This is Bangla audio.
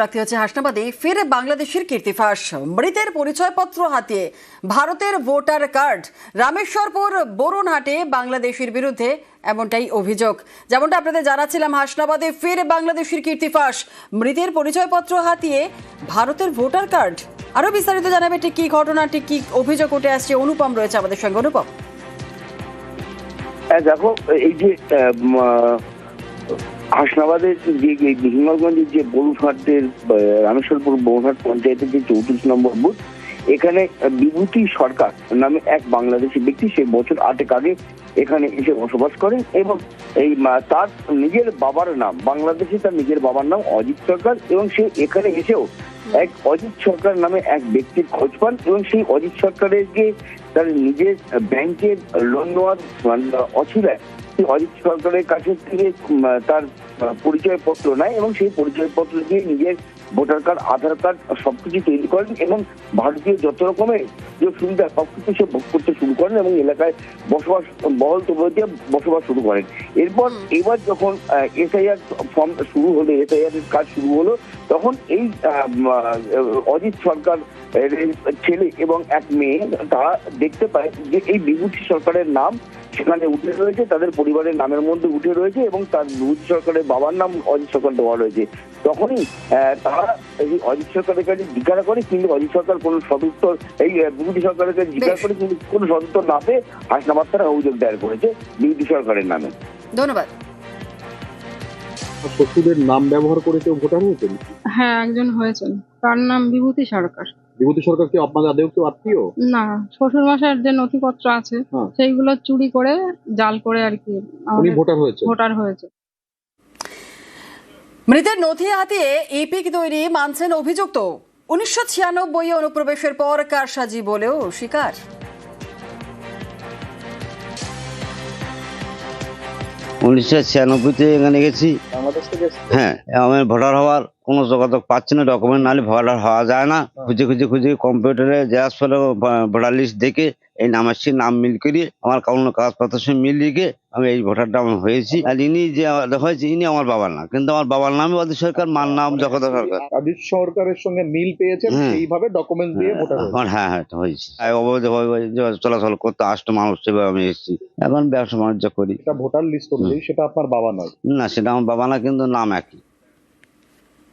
রাখতে হচ্ছে হাসনাবাদে, ফের বাংলাদেশের কীর্তিফাস মৃতের পরিচয়পত্র হাতিয়ে ভারতের ভোটার কার্ড। রামেশ্বরপুর বরুণহাটে বাংলাদেশের বিরুদ্ধে এমনটাই অভিযোগ। যেমনটা আপনাদের জানাচ্ছিলাম, হাসনাবাদে ফের বাংলাদেশের কীর্তিফাস মৃতের পরিচয়পত্র হাতিয়ে ভারতের ভোটার কার্ড। আরও বিস্তারিত জানাবে ঠিক কী ঘটনা, ঠিক কী অভিযোগ উঠে আসছে। অনুপম রয়েছে আমাদের সঙ্গে। অনুপম। হ্যাঁ দেখো, এই যে হাসনাবাদের যে এই হিঙ্গলগঞ্জের যে বরুঘাটের রামেশ্বরপুর বরুঘাট পঞ্চায়েতের যে চৌত্রিশ নম্বর বুথ, এখানে বিভূতি সরকার নামে এক বাংলাদেশি ব্যক্তি সে বছর আটেক আগে এখানে এসে বসবাস করেন এবং এই তার নিজের বাবার নাম, বাংলাদেশে তার নিজের বাবার নাম অজিত সরকার এবং সে এখানে এসেও এক অজিত সরকার নামে এক ব্যক্তির খোঁজ পান এবং সেই অজিত সরকারের যে তার নিজের ব্যাংকের লোন নেওয়ার মানে, অছিলায় অজিত সরকারের কাছে থেকে তার পরিচয় পত্র নেয় এবং সেই পরিচয় পত্র দিয়ে নিজের ভোটার কার্ড আধার কার্ড সবকিছু তৈরি করেন এবং ভারতীয় যত রকমের যে সুবিধা সবকিছু সে ভোগ করতে শুরু করেন এবং এলাকায় বসবাস বহল দিয়ে বসবাস শুরু করেন। এরপর এবার যখন এসআইআর ফর্ম শুরু হলো এসআইআর এর কাজ শুরু হলো তখন এই অজিত সরকার ছেলে এবং এক মেয়ে তারা দেখতে পায় যে এই বিভূতি সরকারের নাম সেখানে উঠে রয়েছে তাদের পরিবারের নামের মধ্যে উঠে রয়েছে এবং তার বিভূতি সরকারের বাবার নাম অজিত সরকার দেওয়া রয়েছে। তখনই তারা এই অজিত সরকারের কাছে জিজ্ঞাসা করে কিন্তু অজিত সরকার কোনো সদুত্তর এই বিভূতি সরকারের কাছে জিজ্ঞাসা করে কিন্তু কোনো সদুত্তর না পেয়ে হাসনাবাদ তারা অভিযোগ দায়ের করেছে বিভূতি সরকারের নামে। ধন্যবাদ। শ্বশুরের নাম ব্যবহার করে কেউ ভোটার হয়েছেন? হ্যাঁ একজন হয়েছেন। তার নাম বিভূতি সরকার। বিভূতি সরকার কি আপনাদের আদেও কেউ আত্মীয়? না শ্বশুর মশাইয়ের যে নথিপত্র আছে হ্যাঁ। সেইগুলো চুরি করে জাল করে আর কি উনি আমাদের ভোটার হয়েছে ভোটার হয়েছে। মৃতের নথি হাতিয়ে ইপিক তৈরি মানছেন অভিযুক্ত। উনিশশো ছিয়ানব্বই অনুপ্রবেশের পর কারসাজি বলেও স্বীকার উনিশশো ছিয়ানব্বইতে এখানে গেছি। হ্যাঁ আমার ভোটার হওয়ার কোনো যোগাযোগ পাচ্ছি না ডকুমেন্ট নাহলে ভোটার হওয়া যায় না। খুঁজে খুঁজে খুঁজে কম্পিউটারে জেরাক্স ফলে ভোটার লিস্ট দেখে এই নামের সঙ্গে নাম মিল করিয়ে আমার কোনো কাগজপত্রের সঙ্গে মিল লিখে আমি এই ভোটারটা আমি হয়েছি। আর ইনি যে হয়েছে ইনি আমার বাবার নাম। কিন্তু আমার বাবার নামে অধীর সরকার মার নাম জগত সরকার। রাজীব সরকারের সঙ্গে মিল পেয়েছে এইভাবে ডকুমেন্ট দিয়ে ভোটার হ্যাঁ হ্যাঁ হয়েছে। অবৈধ চলাচল করতে আসতো মানুষ সেভাবে আমি এসেছি। এখন ব্যবসা বাণিজ্য করি। এটা ভোটার লিস্ট অনুযায়ী সেটা আপনার বাবা নয়। না সেটা আমার বাবা না কিন্তু নাম একই।